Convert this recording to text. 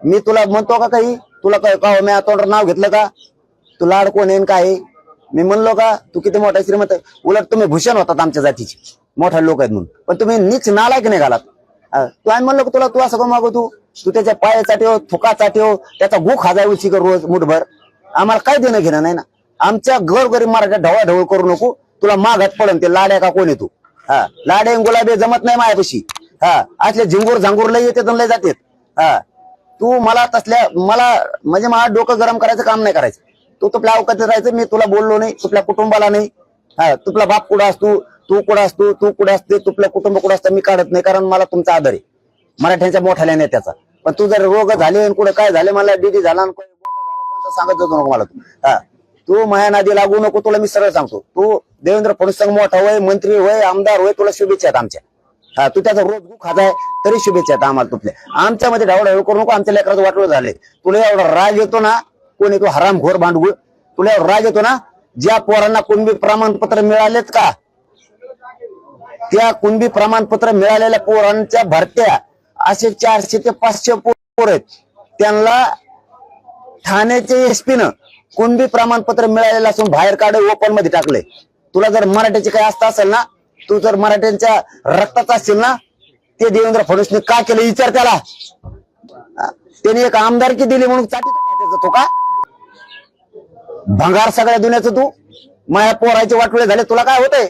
मी तुला म्हणतो का काही? तुला काय का हो, मी तोंडावर नाव घेतलं का? तू लाड कोण येईन काय मी म्हणलो का तू किती मोठा श्रीमंत उलट तुम्ही भूषण होतात आमच्या जातीचे. मोठा लोक आहेत म्हणून. पण तुम्ही नीच नालायक नाही घालात. तू आम्ही म्हणलो तुला तू असं का मागू तू. तू त्याच्या पायाचा ठेव हो, थुकाचा ठेव हो, त्याचा गु खाजा उशी कर रोज मुठभर. आम्हाला काय देणं घेणं नाही ना. आमच्या घरगरीब मराठ्या करू नको. तुला मागात पडन ते लाड्या का कोण तू? हा लाड्या गुलाबे गुलाबी जमत नाही माझ्यापाशी हा असले झिंगूर झांगूर लय येते लय जाते हा तू मला तसल्या मला म्हणजे मला डोकं गरम करायचं काम नाही करायचं. तू तुपल्या अवकाशात राहायचं मी तुला बोललो नाही तुपल्या कुटुंबाला नाही. हा तुपला बाप कुठं असतो तू कुठं असतो तू कुठं असते तुपल्या कुटुंब कुठं असतं मी काढत नाही कारण मला तुमचा आदर आहे. मराठ्यांच्या नाही नेत्याचा पण तू जर रोग झाले कुठं काय झाले मला डीडी झाला आणि सांगत जातो नको मला तू. हा तू माया नादी लागू नको तुला मी सरळ सांगतो. तू देवेंद्र फडणवीस मोठा होय मंत्री होय आमदार होय तुला शुभेच्छा आहेत आमच्या. हा तू त्याचा रोज गु खाताय तरी शुभेच्छा आहेत आम्हाला तुपल्या आमच्यामध्ये ढवळ करू नको आमच्या लेकराचं वाटलं झाले तुला एवढा राग येतो ना कोणी येतो हरामखोर भांडगुळ तुला एवढा राग येतो ना ज्या पोरांना कुणबी प्रमाणपत्र मिळालेत का? त्या कुणबी प्रमाणपत्र मिळालेल्या पोरांच्या भरत्या असे चारशे ते पाचशे पोर आहेत. त्यांना ठाण्याचे एसपी न कुणबी प्रमाणपत्र मिळालेलं असून बाहेर काढ ओपनमध्ये टाकले तुला जर मराठीचे काही असतं असेल ना तू जर मराठ्यांच्या रक्ताचा असेल ना ते देवेंद्र फडणवीसने का केलं? विचार त्याला. त्याने एक आमदारकी दिली म्हणून चाटी तो का? भंगार सगळ्या दुनियाचं तू. माझ्या पोराचे वाटोळे झाले तुला काय होतंय?